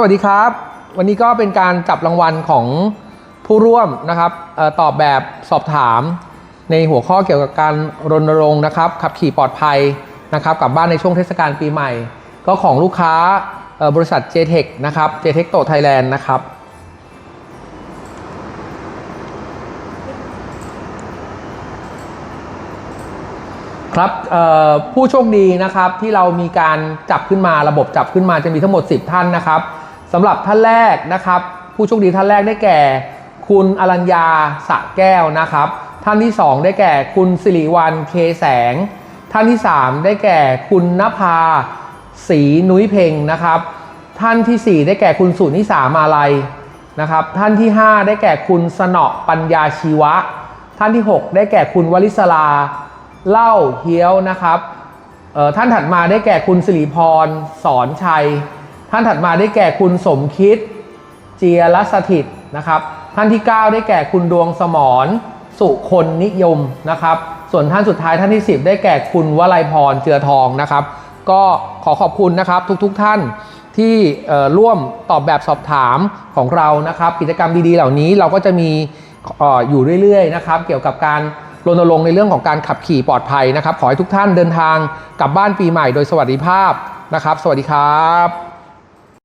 สวัสดีครับ วันนี้ก็เป็นการจับรางวัลของผู้ร่วมนะครับออตอบแบบสอบถามในหัวข้อเกี่ยวกับการรณรงค์นะครับ ขับขี่ปลอดภัยนะครับกลับบ้านในช่วงเทศกาลปีใหม่ ก็ของลูกค้าออบริษัท JTEC นะครับ JTEC โตไทยแลนด์นะครับครับผู้โชคดีนะครับที่เรามีการจับขึ้นมาระบบจับขึ้นมาจะมีทั้งหมด 10 ท่านนะครับ สำหรับท่านแรกนะครับ ผู้โชคดีท่านแรกได้แก่ คุณอรัญญาสะแก้วนะครับ ท่านที่ 2 ได้แก่คุณสิริวัลเคแสง ท่านที่ 3 ได้แก่คุณนภาศรีนุ้ยเพ็งนะครับ ท่านทีสี่ 4 ได้แก่คุณสุนิสามาลัยนะครับ ท่านที่ 5 ได้แก่คุณสนอปัญญาชีวะ ท่านที่ 6 ได้แก่คุณวลิศลาเล่าเฮี้ยวนะครับท่านถัดมาได้แก่คุณสิริพรสอนชัย ท่านถัดมาได้แก่คุณสมคิด เจียรสถิตนะครับ ท่านที่ 9 ได้แก่คุณดวงสมรสุคนนิยมนะครับ ส่วนท่านสุดท้ายท่านที่ 10 ได้แก่คุณวลัยพรเจือทองนะครับ ก็ขอขอบคุณนะครับทุกๆทท่านที่ร่วมตอบแบบสอบถามของเรานะครับ กิจกรรมดีๆ เหล่านี้เราก็จะมีอออยู่เรื่อยๆนะครับเกี่ยวกับการรณรงค์ในเรื่องของการขับขี่ปลอดภัยนะครับ ขอให้ทุกท่านเดินทางกลับบ้านปีใหม่โดยสวัสดิภาพนะครับ สวัสดีครับ